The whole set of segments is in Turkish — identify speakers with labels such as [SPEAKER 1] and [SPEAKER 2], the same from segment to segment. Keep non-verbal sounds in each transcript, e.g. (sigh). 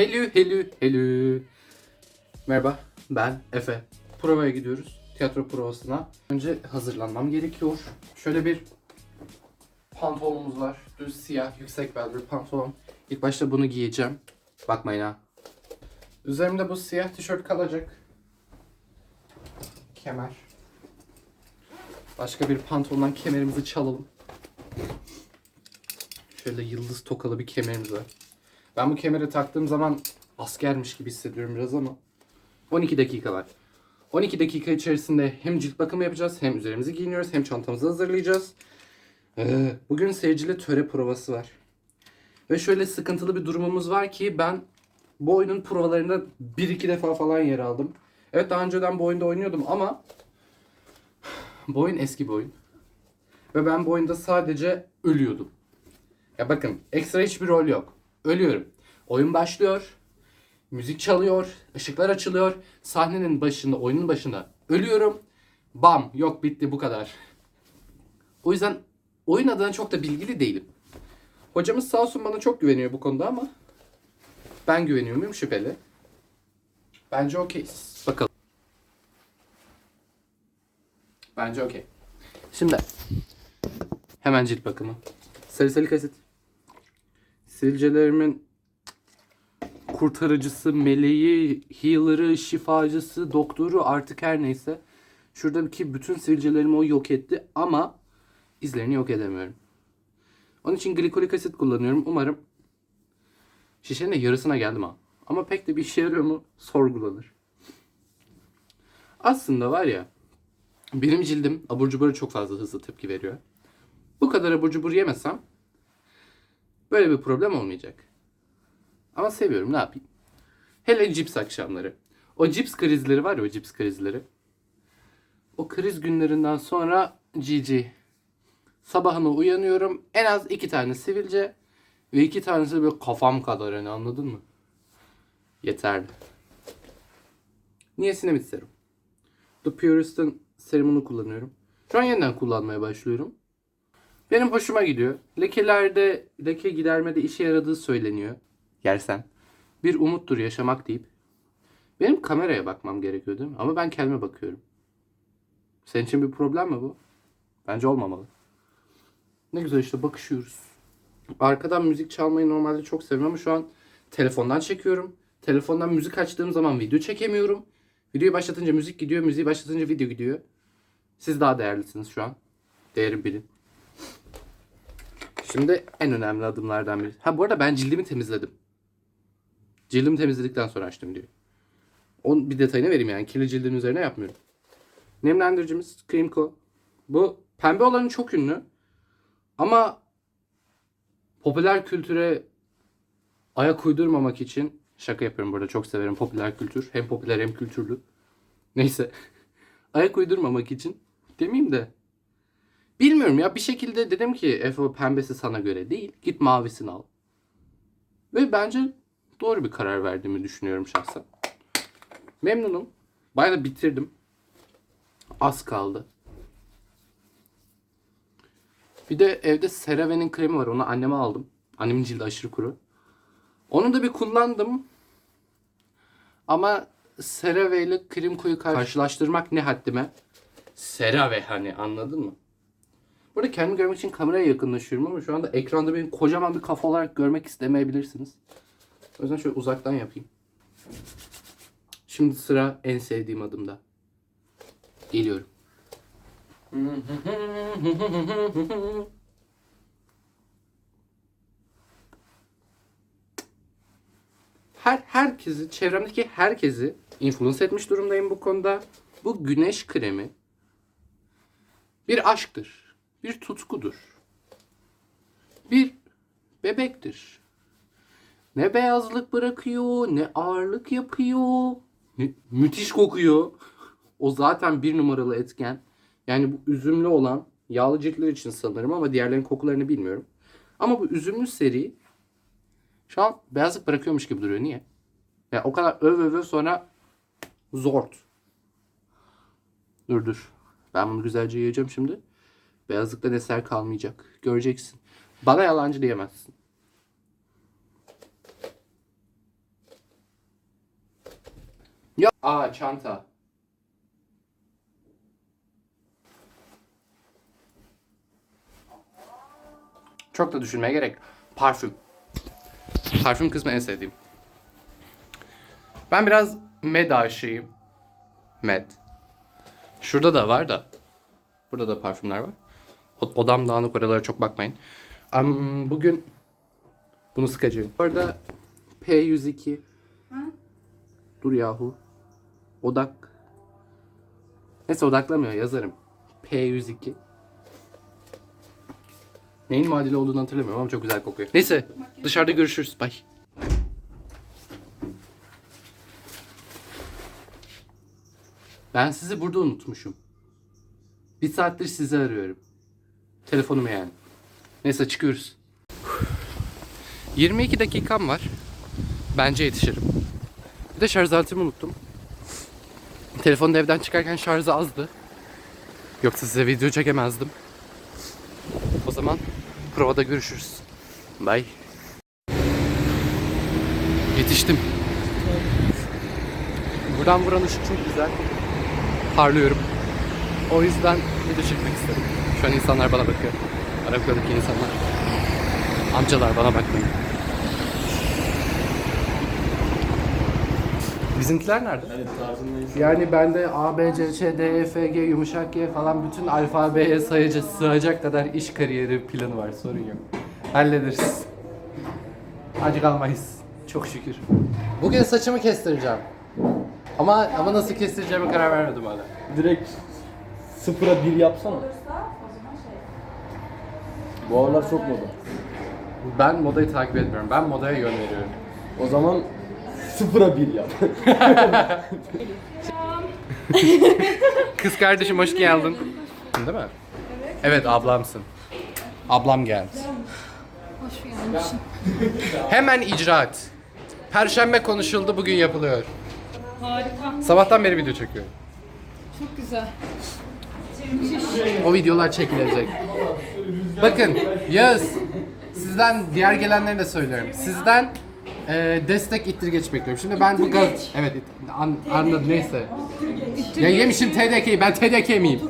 [SPEAKER 1] Hello, hello, hello. Merhaba, ben Efe. Provaya gidiyoruz. Tiyatro provasına. Önce hazırlanmam gerekiyor. Şöyle bir pantolonumuz var. Düz siyah, yüksek bel bir pantolon. İlk başta bunu giyeceğim. Bakmayın ha. Üzerimde bu siyah tişört kalacak. Kemer. Başka bir pantolondan kemerimizi çalalım. Şöyle yıldız tokalı bir kemerimiz var. Ben bu kemeri taktığım zaman askermiş gibi hissediyorum biraz ama 12 dakika var. 12 dakika içerisinde hem cilt bakımı yapacağız, hem üzerimizi giyiniyoruz, hem çantamızı hazırlayacağız. Ee, bugün seyirciyle töre provası var. Ve şöyle sıkıntılı bir durumumuz var ki ben bu oyunun provalarında bir iki defa falan yer aldım. Evet daha önceden bu oyunda oynuyordum ama (sighs) bu oyun eski bir oyun. Ve ben bu oyunda sadece ölüyordum. Ya bakın ekstra hiçbir rol yok. Ölüyorum. Oyun başlıyor. Müzik çalıyor. ışıklar açılıyor. Sahnenin başında, oyunun başında ölüyorum. Bam yok bitti bu kadar. O yüzden oyun adına çok da bilgili değilim. Hocamız sağ olsun bana çok güveniyor bu konuda ama ben güveniyor muyum şüpheli. Bence okey. Bakalım. Bence okey. Şimdi hemen cilt bakımı. Salisilik asit. Sivilcelerimin kurtarıcısı, meleği, healer'ı, şifacısı, doktoru artık her neyse. Şuradaki bütün sivilcelerimi o yok etti ama izlerini yok edemiyorum. Onun için glikolik asit kullanıyorum. Umarım şişenin de yarısına geldim ha. Ama pek de bir işe yarıyor mu sorgulanır. Aslında var ya benim cildim abur cubura çok fazla hızlı tepki veriyor. Bu kadar abur cubur yemesem böyle bir problem olmayacak. Ama seviyorum ne yapayım. Hele cips akşamları. O cips krizleri var ya o cips krizleri. O kriz günlerinden sonra GG. Sabahına uyanıyorum. En az iki tane sivilce ve iki tanesi böyle kafam kadar hani anladın mı? Yeterli. Niacinamide serum. The Purist'ın serumunu kullanıyorum. Şu an yeniden kullanmaya başlıyorum. Benim hoşuma gidiyor. Lekelerde, leke gidermede işe yaradığı söyleniyor. Yersen. Bir umuttur yaşamak deyip. Benim kameraya bakmam gerekiyor değil mi? Ama ben kendime bakıyorum. Senin için bir problem mi bu? Bence olmamalı. Ne güzel işte bakışıyoruz. Arkadan müzik çalmayı normalde çok seviyorum ama şu an telefondan çekiyorum. Telefondan müzik açtığım zaman video çekemiyorum. Videoyu başlatınca müzik gidiyor, müziği başlatınca video gidiyor. Siz daha değerlisiniz şu an. Değeri bilin. Şimdi en önemli adımlardan biri. Ha bu arada ben cildimi temizledim. Cildimi temizledikten sonra açtım diyor. Onun bir detayını vereyim yani. Kirli cildin üzerine yapmıyorum. Nemlendiricimiz Creamco. Bu pembe olanı çok ünlü. Ama popüler kültüre ayak uydurmamak için şaka yapıyorum burada çok severim popüler kültür. Hem popüler hem kültürlü. Neyse. (laughs) ayak uydurmamak için demeyeyim de Bilmiyorum ya bir şekilde dedim ki Efe pembesi sana göre değil. Git mavisini al. Ve bence doğru bir karar verdiğimi düşünüyorum şahsen. Memnunum. Bayağı bitirdim. Az kaldı. Bir de evde CeraVe'nin kremi var. Onu anneme aldım. Annemin cildi aşırı kuru. Onu da bir kullandım. Ama CeraVe ile krem koyu karşılaştırmak ne haddime? CeraVe hani anladın mı? Burada kendimi görmek için kameraya yakınlaşıyorum ama şu anda ekranda beni kocaman bir kafa olarak görmek istemeyebilirsiniz. O yüzden şöyle uzaktan yapayım. Şimdi sıra en sevdiğim adımda. Geliyorum. Her herkesi, çevremdeki herkesi influence etmiş durumdayım bu konuda. Bu güneş kremi bir aşktır bir tutkudur. Bir bebektir. Ne beyazlık bırakıyor, ne ağırlık yapıyor, ne müthiş kokuyor. O zaten bir numaralı etken. Yani bu üzümlü olan yağlı ciltler için sanırım ama diğerlerinin kokularını bilmiyorum. Ama bu üzümlü seri şu an beyazlık bırakıyormuş gibi duruyor. Niye? Ya o kadar öv öv sonra zort. Dur dur. Ben bunu güzelce yiyeceğim şimdi. Beyazlıktan eser kalmayacak. Göreceksin. Bana yalancı diyemezsin. Ya aa çanta. Çok da düşünmeye gerek. Parfüm. Parfüm kısmı en sevdiğim. Ben biraz med aşığıyım. Med. Şurada da var da. Burada da parfümler var. Odam dağınık oralara çok bakmayın. Am, bugün bunu sıkacağım. Orada P102. Dur yahu. Odak. Neyse odaklamıyor yazarım. P102. Neyin muadili olduğunu hatırlamıyorum ama çok güzel kokuyor. Neyse dışarıda görüşürüz. Bye. Ben sizi burada unutmuşum. Bir saattir sizi arıyorum. Telefonum yani. Neyse çıkıyoruz. 22 dakikam var. Bence yetişirim. Bir de şarj aletimi unuttum. Telefonun evden çıkarken şarjı azdı. Yoksa size video çekemezdim. O zaman provada görüşürüz. Bye. Yetiştim. Buradan vuran ışık çok güzel. Parlıyorum. O yüzden video çekmek istedim. Şu an insanlar bana bakıyor. Arabadaki insanlar. Amcalar bana bakmıyor. Bizimkiler nerede? Yani bende A, B, C, Ç, D, E, F, G, yumuşak G falan bütün alfabeye sayacak, sığacak kadar iş kariyeri planı var. Sorun yok. Hallederiz. Acı kalmayız. Çok şükür. Bugün saçımı kestireceğim. Ama ama nasıl kestireceğime karar vermedim hala.
[SPEAKER 2] Direkt sıfıra bir yapsana. Bu aralar çok moda.
[SPEAKER 1] Ben modayı takip etmiyorum. Ben modaya yön veriyorum.
[SPEAKER 2] O zaman sıfıra bir yap. (laughs)
[SPEAKER 1] Kız kardeşim hoş geldin. Değil mi? Evet ablamsın. Ablam geldi.
[SPEAKER 3] Hoş gelmişsin.
[SPEAKER 1] Hemen icraat. Perşembe konuşuldu bugün yapılıyor.
[SPEAKER 3] Harika.
[SPEAKER 1] Sabahtan beri video çekiyorum.
[SPEAKER 3] Çok güzel.
[SPEAKER 1] O videolar çekilecek. Bakın Yağız sizden diğer gelenlere de söylüyorum. Sizden e, destek ittirgeç bekliyorum. Şimdi ben bu gaz... Evet it- an, anladım neyse. Ya yemişim TDK'yi ben TDK miyim?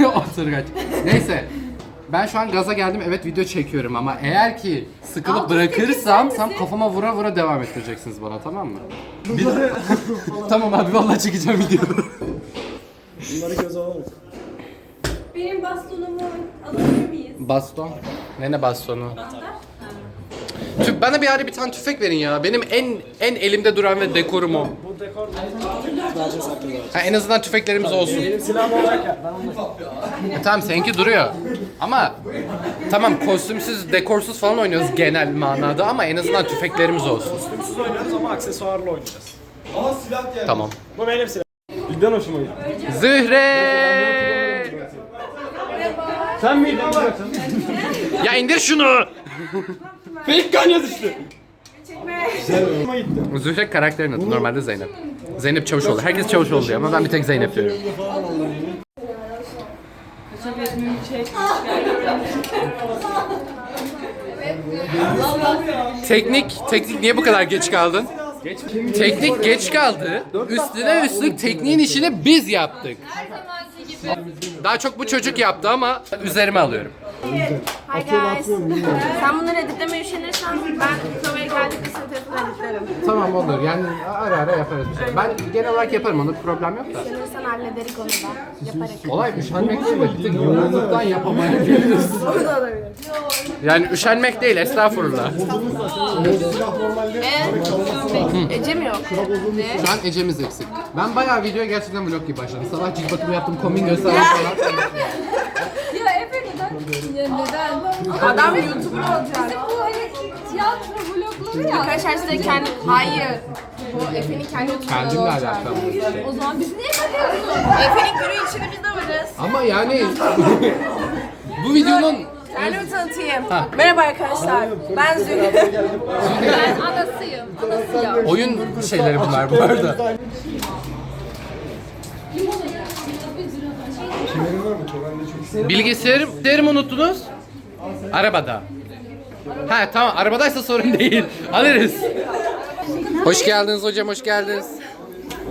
[SPEAKER 1] (laughs) Oturgaç. Neyse. Ben şu an gaza geldim evet video çekiyorum ama eğer ki sıkılıp bırakırsam tam kafama vura vura devam ettireceksiniz bana tamam mı? Bir- (laughs) tamam abi vallahi çekeceğim videoyu.
[SPEAKER 2] Bunları göz alarak.
[SPEAKER 4] Benim bastonumu alabilir?
[SPEAKER 1] Baston. Ne ne bastonu? Tüp, bana bir ara bir tane tüfek verin ya. Benim en en elimde duran ve dekorum o.
[SPEAKER 2] Bu dekor vereceğiz hakkında.
[SPEAKER 1] Ha, en azından tüfeklerimiz olsun.
[SPEAKER 2] Benim silahım. Ben onu
[SPEAKER 1] Tamam seninki duruyor. Ama tamam kostümsüz, dekorsuz falan oynuyoruz genel manada ama en azından tüfeklerimiz olsun.
[SPEAKER 2] Kostümsüz oynuyoruz ama aksesuarlı oynayacağız.
[SPEAKER 1] Tamam.
[SPEAKER 2] Bu benim silahım. Bizden hoşuma gitti.
[SPEAKER 1] Zühre!
[SPEAKER 2] Sen miydin?
[SPEAKER 1] Ya indir şunu!
[SPEAKER 2] Fake kan yaz işte. Güzel hoşuma gitti.
[SPEAKER 1] Zühre karakterin adı normalde Zeynep. Zeynep Çavuşoğlu. Herkes Çavuşoğlu diyor ama ben bir tek Zeynep diyorum. Teknik, teknik niye bu kadar geç kaldın? Teknik geç kaldı. Üstüne üstlük tekniğin işini biz yaptık. Daha çok bu çocuk yaptı ama üzerime alıyorum.
[SPEAKER 4] Hi guys. (laughs) Sen bunları editlemeye üşenirsen ben provaya senin tarafından editlerim.
[SPEAKER 1] Tamam olur yani ara ara yaparız bir şey. Ben genel olarak yaparım onu problem yok da.
[SPEAKER 4] Üşenirsen hallederiz onu da. Yaparız.
[SPEAKER 1] Olay üşenmek değil de bir yoğunluktan yapamayabiliriz. (laughs)
[SPEAKER 4] O da olabilir.
[SPEAKER 1] Yani üşenmek değil estağfurullah.
[SPEAKER 4] Ee, Ece mi yok? Ne?
[SPEAKER 1] Şu an Ece'miz eksik. Ben bayağı videoya gerçekten vlog gibi başladım. Sabah cilt bakımı yaptım, kombin gösterdim falan. (laughs)
[SPEAKER 3] Ya neden?
[SPEAKER 4] Adam YouTuber olacak.
[SPEAKER 3] Bizim bu hani tiyatro vlogları ya.
[SPEAKER 4] Arkadaşlar size kendi... Hayır. Bu Efe'nin kendi YouTuber'ı
[SPEAKER 1] Kendimle
[SPEAKER 4] olacak.
[SPEAKER 1] alakalı bir şey.
[SPEAKER 3] O zaman biz niye bakıyoruz?
[SPEAKER 4] Efe'nin günü içinde biz de varız.
[SPEAKER 1] Ama yani (laughs) bu videonun
[SPEAKER 4] Kendimi tanıtayım.
[SPEAKER 1] Ha.
[SPEAKER 4] Merhaba arkadaşlar. Ben Zühre.
[SPEAKER 3] Ben anasıyım. Anası ya.
[SPEAKER 1] oyun şeyleri bunlar bu arada. Bilgisayarım, bilgisayarımı unuttunuz. Arabada. Ha tamam arabadaysa sorun (laughs) değil. Alırız. Hoş geldiniz hocam hoş geldiniz.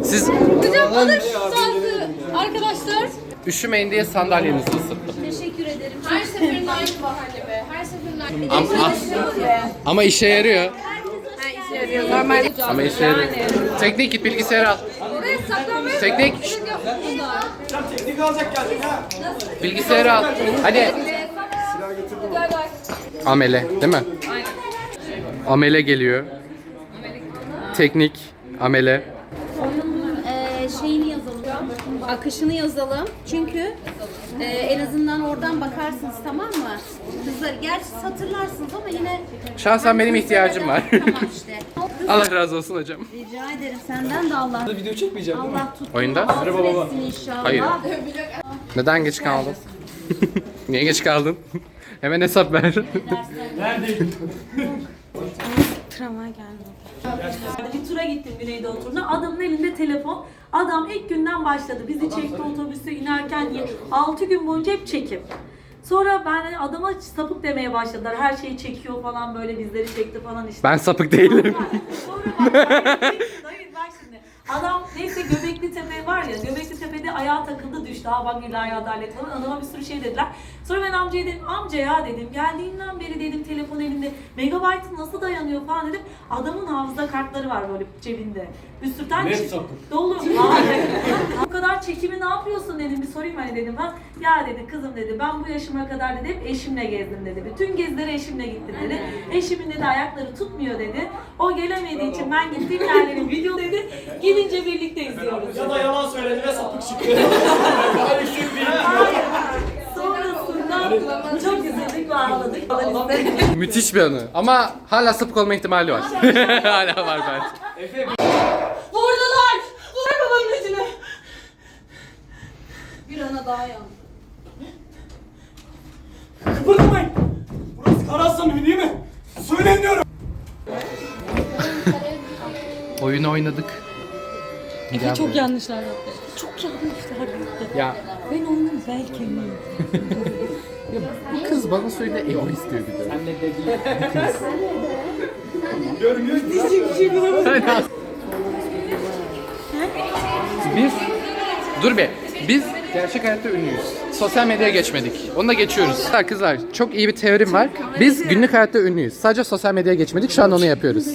[SPEAKER 1] Siz
[SPEAKER 3] Hocam alır şansı. Arkadaşlar.
[SPEAKER 1] üşümeyin diye sandalyenizi ısıttım.
[SPEAKER 3] Teşekkür ederim. Her seferinde aynı bahane be. Her seferinde aynı.
[SPEAKER 1] Ama, ama işe yarıyor.
[SPEAKER 4] Normal.
[SPEAKER 1] Ama işe yarıyor. Teknik git bilgisayarı al.
[SPEAKER 3] Saklanmaya
[SPEAKER 1] Teknik. Bilgisayarı al. Hadi. Amele değil mi? Amele geliyor. Teknik. Amele.
[SPEAKER 5] Ee, şeyini yazalım. Akışını yazalım. Çünkü e, en azından oradan bakarsınız tamam mı? Kızlar gerçi hatırlarsınız ama yine
[SPEAKER 1] Şahsen benim ihtiyacım var.
[SPEAKER 5] tamam işte. (laughs)
[SPEAKER 1] Allah razı olsun hocam.
[SPEAKER 5] Rica ederim senden de Allah.
[SPEAKER 6] Video çekmeyeceğim.
[SPEAKER 5] Allah tuttu.
[SPEAKER 1] Oyunda?
[SPEAKER 5] Merhaba baba. inşallah.
[SPEAKER 1] Hayır. (laughs) Neden geç kaldın? (laughs) Niye geç kaldın? (laughs) Hemen hesap ver.
[SPEAKER 7] Bir tura gittim Güneydoğu turuna. Adamın elinde telefon. Adam ilk günden başladı. Bizi çekti otobüse inerken 6 gün boyunca hep çekim. Sonra ben hani adama sapık demeye başladılar. Her şeyi çekiyor falan böyle bizleri çekti falan işte.
[SPEAKER 1] Ben sapık değilim.
[SPEAKER 7] Sonra bak, hayır bak şimdi. Adam neyse Göbekli Tepe var ya Göbekli Tepe'de ayağa takıldı düştü. Ha bak ilahi adalet falan. Adama bir sürü şey dediler. Sonra ben amcaya dedim amca ya dedim. Geldiğinden beri dedim telefon elinde. Megabaytı nasıl dayanıyor falan dedim. Adamın hafıza kartları var böyle cebinde. Bir sürü tane
[SPEAKER 6] sapık.
[SPEAKER 7] Dolu. (laughs) Hayır. Bu kadar çekimi ne yapıyorsun dedim. Bir sorayım hani dedim ben. Ya dedi kızım dedi ben bu yaşıma kadar dedi hep eşimle gezdim dedi. Bütün gezilere eşimle gittim dedi. Eşimin dedi ayakları tutmuyor dedi. O gelemediği için ben gittiğim yerlerin video dedi. Gidince birlikte izliyoruz.
[SPEAKER 6] Ya da yalan söyledi ve sapık çıktı. (laughs)
[SPEAKER 7] Sonrasında çok üzüldük ve ağladık.
[SPEAKER 1] Müthiş bir anı. Ama hala sapık olma ihtimali var. hala var (laughs) bence.
[SPEAKER 2] Vurdular. Vur babanın yüzüne.
[SPEAKER 3] Bir ana daha yandı.
[SPEAKER 6] Kıpırdamayın. Burası Karaslan değil mi? Söyleyin diyorum.
[SPEAKER 1] Oyunu oynadık. Gel
[SPEAKER 2] Çok yanlışlar yaptı. Çok yanlışlar yaptı.
[SPEAKER 1] Ya
[SPEAKER 2] Ben onun belki (laughs) miyim?
[SPEAKER 1] bu kız bana söyle egoist diyor bir de. Sen ne Biz Dur be. Biz gerçek hayatta ünlüyüz. Sosyal medyaya geçmedik. Onu da geçiyoruz. Kızlar, kızlar çok iyi bir teorim var. Biz günlük hayatta ünlüyüz. Sadece sosyal medyaya geçmedik. Şu an onu yapıyoruz.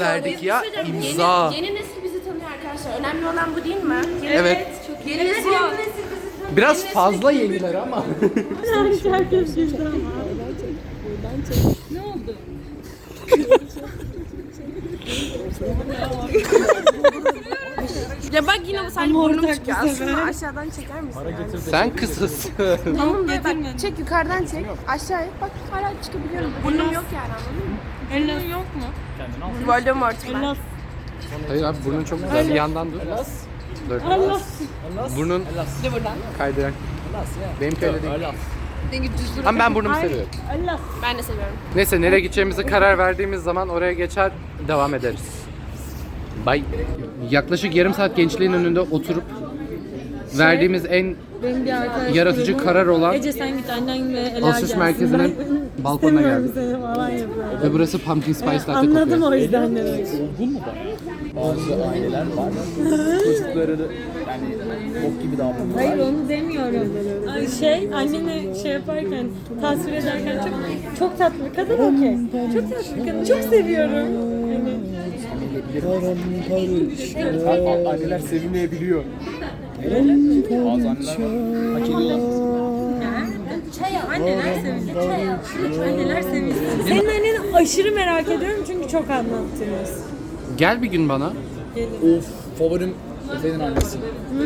[SPEAKER 1] Verdik ya imza.
[SPEAKER 4] Yeni, yeni nesil bizi tanıyor arkadaşlar. Önemli olan bu değil mi?
[SPEAKER 1] Evet.
[SPEAKER 4] Yeni nesil, yeni nesil bizi tanıyor.
[SPEAKER 1] Biraz fazla yeniler ama. (laughs)
[SPEAKER 4] Ya bak yine bu sadece burnum çıkıyor. Aslında aşağıdan çeker misin?
[SPEAKER 1] Sen kızısın.
[SPEAKER 4] Tamam da bak çek yukarıdan çek. Aşağıya bak hala çıkabiliyorum. Burnum yok yani anladın mı?
[SPEAKER 2] Burnun yok mu?
[SPEAKER 4] Voldemort ben.
[SPEAKER 1] Hayır abi burnun çok güzel. Bir yandan dur. Dur. Burnun kaydırak. Benimki öyle değil. Ama ben burnumu seviyorum.
[SPEAKER 4] Ben de seviyorum.
[SPEAKER 1] Neyse nereye gideceğimize karar verdiğimiz zaman oraya geçer devam ederiz. Bye. Yaklaşık yarım saat gençliğin önünde oturup verdiğimiz en
[SPEAKER 2] Benim bir arkadaşım.
[SPEAKER 1] yaratıcı karar olan
[SPEAKER 2] Ece sen git annen ve Ela
[SPEAKER 1] alışveriş
[SPEAKER 2] gelsin.
[SPEAKER 1] merkezinin balkonuna
[SPEAKER 2] istemiyorum
[SPEAKER 1] geldik.
[SPEAKER 2] seni falan yapıyor.
[SPEAKER 1] Ve burası pumpkin spice latte
[SPEAKER 2] Anladım
[SPEAKER 1] kokuyor.
[SPEAKER 2] o yüzden demek.
[SPEAKER 6] Bazı aileler var. Çocukları da yani bok gibi davranıyorlar.
[SPEAKER 2] Hayır onu demiyorum. Ay, Şey annene şey yaparken tasvir ederken çok çok tatlı bir kadın okey. Çok tatlı bir kadın. Çok seviyorum. Hani
[SPEAKER 6] Anneler sevilmeyebiliyor. Bazı anneler hak ediyorlar.
[SPEAKER 2] Anneler sevildi. Çay al. Anneler sevildi. Senin anneni aşırı merak ediyorum çünkü çok anlattınız.
[SPEAKER 1] Gel bir gün bana.
[SPEAKER 6] Of favorim Efe'nin annesi.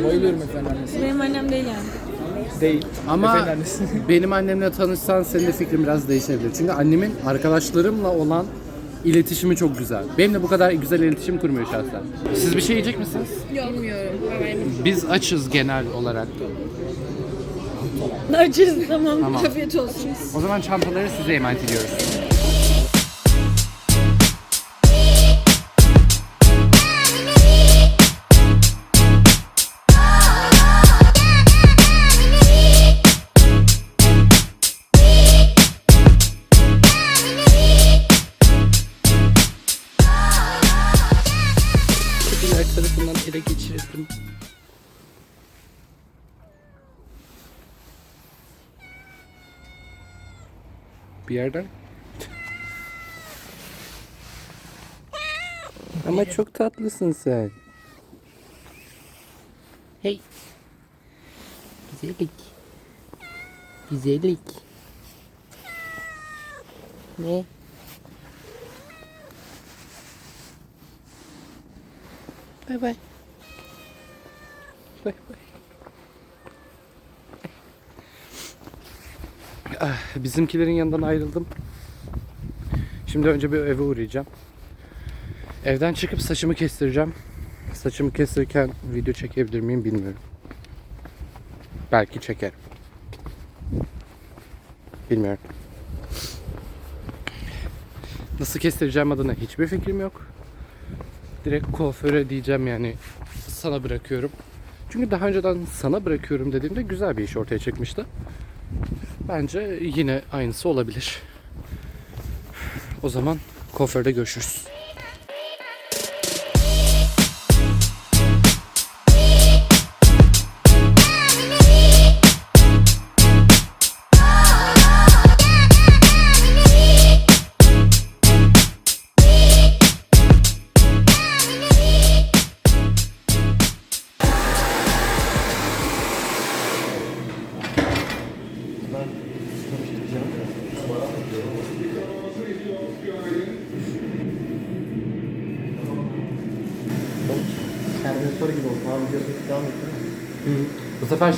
[SPEAKER 6] Bayılıyorum Efe'nin annesi.
[SPEAKER 2] Benim annem değil yani.
[SPEAKER 6] Değil.
[SPEAKER 1] Ama
[SPEAKER 6] Efe'nin annesi. (laughs)
[SPEAKER 1] benim annemle tanışsan senin de fikrin biraz değişebilir. Çünkü annemin arkadaşlarımla olan iletişimi çok güzel. Benimle bu kadar güzel iletişim kurmuyor şahsen. Siz bir şey yiyecek misiniz?
[SPEAKER 4] Bilmiyorum.
[SPEAKER 1] Biz açız genel olarak.
[SPEAKER 2] Açız tamam.
[SPEAKER 1] Tamam.
[SPEAKER 2] Afiyet olsun.
[SPEAKER 1] O zaman çantaları size emanet ediyoruz. Bir yerden. Ama çok tatlısın sen. Hey. Güzellik. Güzellik. Ne? Bay bay. Bay bay. Ah, bizimkilerin yanından ayrıldım. Şimdi önce bir eve uğrayacağım. Evden çıkıp saçımı kestireceğim. Saçımı kestirirken video çekebilir miyim bilmiyorum. Belki çekerim. Bilmiyorum. Nasıl kestireceğim adına hiçbir fikrim yok. Direkt kuaföre diyeceğim yani sana bırakıyorum. Çünkü daha önceden sana bırakıyorum dediğimde güzel bir iş ortaya çıkmıştı. Bence yine aynısı olabilir. O zaman kuaförde görüşürüz.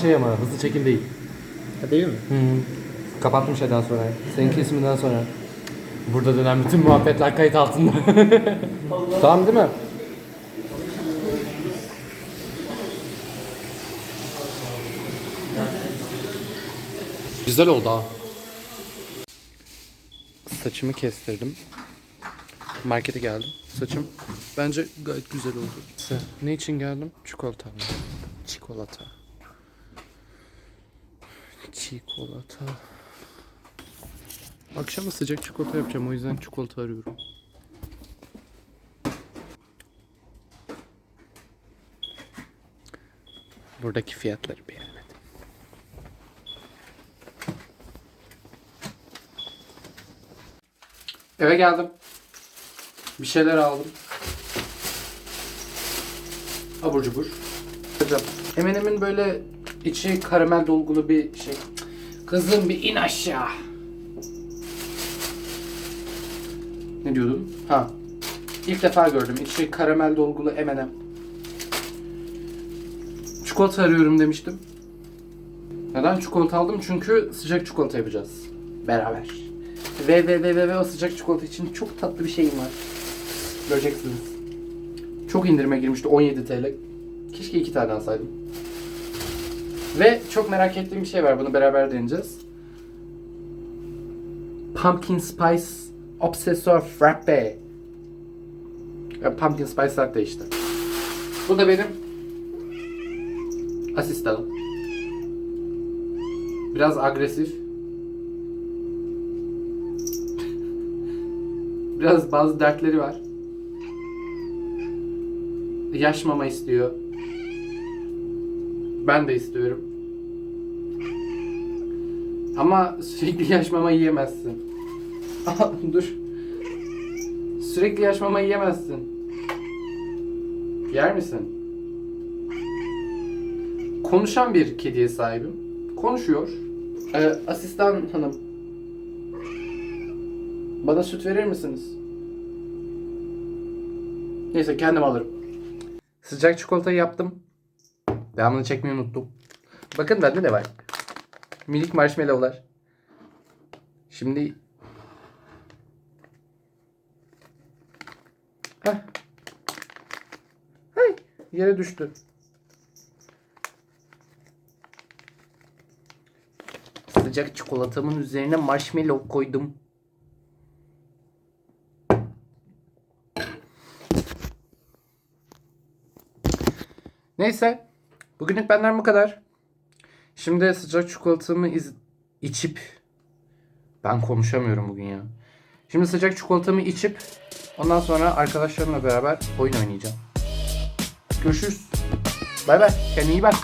[SPEAKER 1] Şey ama hızlı çekim değil.
[SPEAKER 6] Ha değil mi?
[SPEAKER 1] Kapattım şeyden sonra. Senin kesiminden sonra. Burada dönen bütün muhabbetler kayıt altında. (laughs) tamam değil mi? Güzel oldu ha. Saçımı kestirdim. Markete geldim. Saçım bence gayet güzel oldu. Ne için geldim? Çikolata. Çikolata. Çikolata. Akşama sıcak çikolata yapacağım o yüzden çikolata arıyorum. Buradaki fiyatları beğenmedim. Eve geldim. Bir şeyler aldım. Abur cubur. Emenemin böyle içi karamel dolgulu bir şey. Kızım bir in aşağı. Ne diyordum? Ha. İlk defa gördüm. İçi karamel dolgulu M&M. Çikolata arıyorum demiştim. Neden çikolata aldım? Çünkü sıcak çikolata yapacağız. Beraber. Ve ve ve ve, ve o sıcak çikolata için çok tatlı bir şeyim var. Göreceksiniz. Çok indirime girmişti 17 TL. Keşke iki tane alsaydım. Ve çok merak ettiğim bir şey var. Bunu beraber deneyeceğiz. Pumpkin Spice Obsessor Frappe. Pumpkin Spice latte işte. Bu da benim asistanım. Biraz agresif. Biraz bazı dertleri var. Yaş mama istiyor. Ben de istiyorum. Ama sürekli yaş mama yiyemezsin. Dur. Sürekli yaş mama yiyemezsin. Yer misin? Konuşan bir kediye sahibim. Konuşuyor. Ee, asistan hanım. Bana süt verir misiniz? Neyse kendim alırım. Sıcak çikolatayı yaptım. Devamını çekmeyi unuttum. Bakın bende de var. Minik marshmallowlar. Şimdi Heh. Hey, yere düştü. Sıcak çikolatamın üzerine marshmallow koydum. Neyse. Bugünlük benden bu kadar. Şimdi sıcak çikolatamı iz- içip ben konuşamıyorum bugün ya. Şimdi sıcak çikolatamı içip ondan sonra arkadaşlarımla beraber oyun oynayacağım. Görüşürüz. Bay bay. Kendine iyi bak.